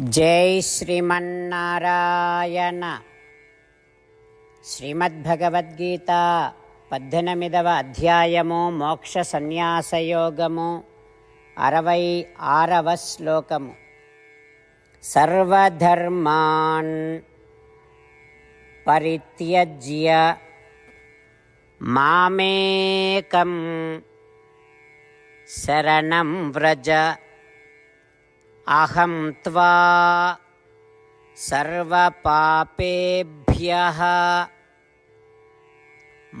జై శ్రీమన్నారాయణ. శ్రీమద్భగవద్గీత పద్దెనిమిదవ అధ్యాయము మోక్ష సన్యాసయోగము అరవై ఆరవ శ్లోకము. సర్వధర్మాన్ పరిత్యజ్య మామేకం శరణం వ్రజ అహం త్వా సర్వపాపేభ్యः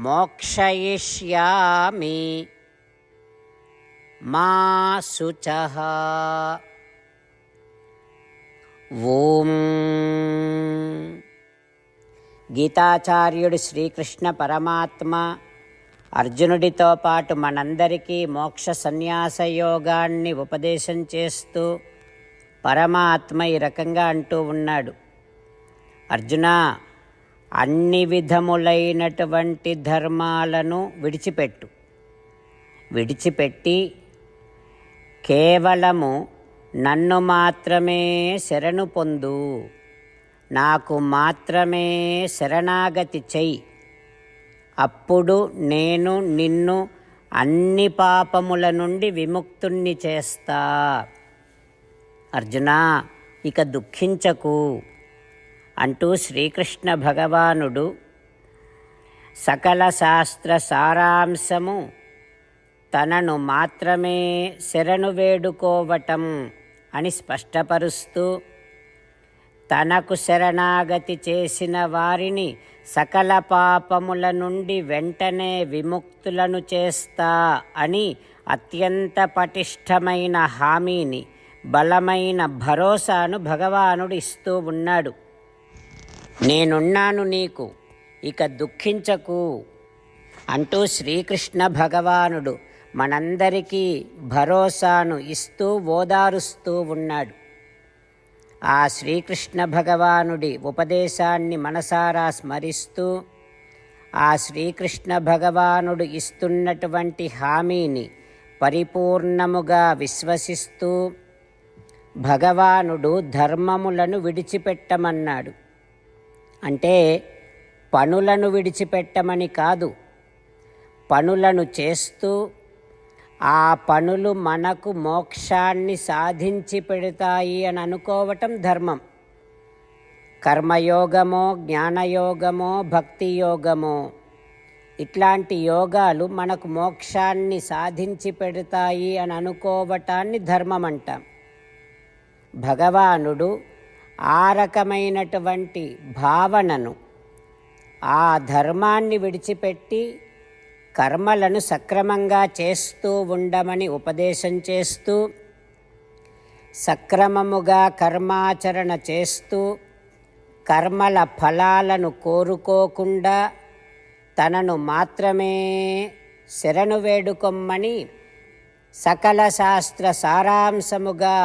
మోక్షయిష్యామి మా శుచ ఓం గీతాచార్యుడు శ్రీకృష్ణ పరమాత్మ అర్జునుడితో పాటు మనందరికీ మోక్ష సన్యాస యోగాన్ని ఉపదేశం చేస్తూ పరమాత్మ ఈ రకంగా అంటూ ఉన్నాడు. అర్జున అన్ని విధములైనటువంటి ధర్మాలను విడిచిపెట్టు. విడిచిపెట్టి కేవలము నన్ను మాత్రమే శరణు పొందు. నాకు మాత్రమే శరణాగతి చెయ్యి. అప్పుడు నేను నిన్ను అన్ని పాపముల నుండి విముక్తుణ్ణి చేస్తా. అర్జునా ఇక దుఃఖించకు అంటూ శ్రీకృష్ణ భగవానుడు సకల శాస్త్ర సారాంశము తనను మాత్రమే శరణు వేడుకోవటం అని స్పష్టపరుస్తూ తనకు శరణాగతి చేసిన వారిని సకల పాపముల నుండి వెంటనే విముక్తులను చేస్తా అని అత్యంత పటిష్టమైన హామీని బలమైన భరోసాను భగవానుడు ఇస్తూ ఉన్నాడు. నేనున్నాను నీకు ఇక దుఃఖించకు అంటూ శ్రీకృష్ణ భగవానుడు మనందరికీ భరోసాను ఇస్తూ ఓదారుస్తూ ఉన్నాడు. ఆ శ్రీకృష్ణ భగవానుడి ఉపదేశాన్ని మనసారా స్మరిస్తూ ఆ శ్రీకృష్ణ భగవానుడు ఇస్తున్నటువంటి హామీని పరిపూర్ణముగా విశ్వసిస్తూ భగవానుడు ధర్మములను విడిచిపెట్టమన్నాడు. అంటే పనులను విడిచిపెట్టమని కాదు పనులను చేస్తూ ఆ పనులు మనకు మోక్షాన్ని సాధించి పెడతాయి అని అనుకోవటం ధర్మం. కర్మయోగమో జ్ఞానయోగమో భక్తి యోగమో ఇట్లాంటి యోగాలు మనకు మోక్షాన్ని సాధించి పెడతాయి అని అనుకోవటాన్ని ధర్మం అంటాం. భగవానుడు ఆ రకమైనటువంటి భావనను ఆ ధర్మాన్ని విడిచిపెట్టి కర్మలను సక్రమంగా చేస్తూ ఉండమని ఉపదేశం చేస్తూ సక్రమముగా కర్మాచరణ చేస్తూ కర్మల ఫలాలను కోరుకోకుండా తనను మాత్రమే శరణు వేడుకొమ్మని సకల శాస్త్ర సారాంశముగా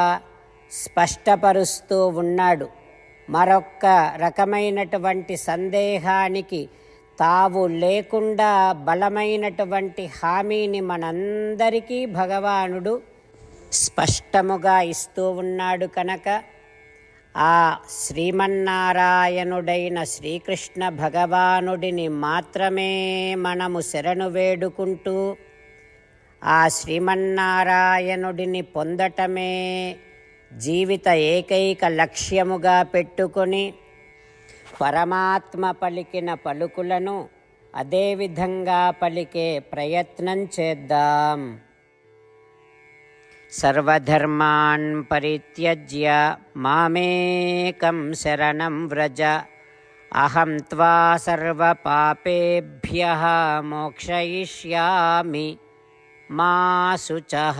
స్పష్టపరుస్తూ ఉన్నాడు. మరొక్క రకమైనటువంటి సందేహానికి తావు లేకుండా బలమైనటువంటి హామీని మనందరికీ భగవానుడు స్పష్టముగా ఇస్తూ ఉన్నాడు కనుక ఆ శ్రీమన్నారాయణుడైన శ్రీకృష్ణ భగవానుడిని మాత్రమే మనము శరణు వేడుకుంటూ ఆ శ్రీమన్నారాయణుడిని పొందటమే జీవిత ఏకైక లక్ష్యముగా పెట్టుకొని పరమాత్మ పలికిన పలుకులను అదేవిధంగా పలికే ప్రయత్నం చేద్దాం. సర్వధర్మాన్ పరిత్యజ్య మామేకం శరణం వ్రజ అహం త్వా సర్వపాపేభ్య మోక్షయిష్యామి మా శుచః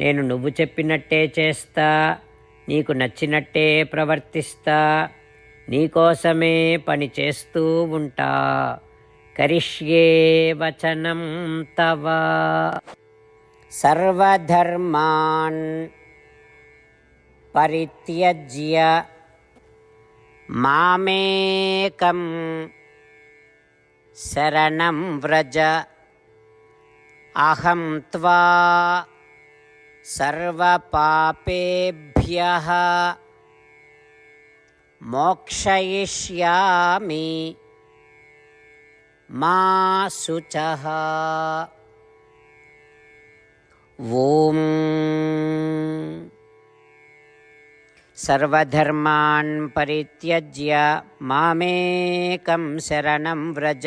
నేను నువ్వు చెప్పినట్టే చేస్తా నీకు నచ్చినట్టే ప్రవర్తిస్తా నీకోసమే పని చేస్తూ ఉంటా. కరిష్యే వచనం తవ. సర్వధర్మాన్ పరిత్యజ్య మామేకం శరణం వ్రజ అహం త్వా. सर्वपापेभ्यः मोक्षयिष्यामि मा शुचः। ॐ सर्वधर्मान् परित्यज्य मामेकं शरणं व्रज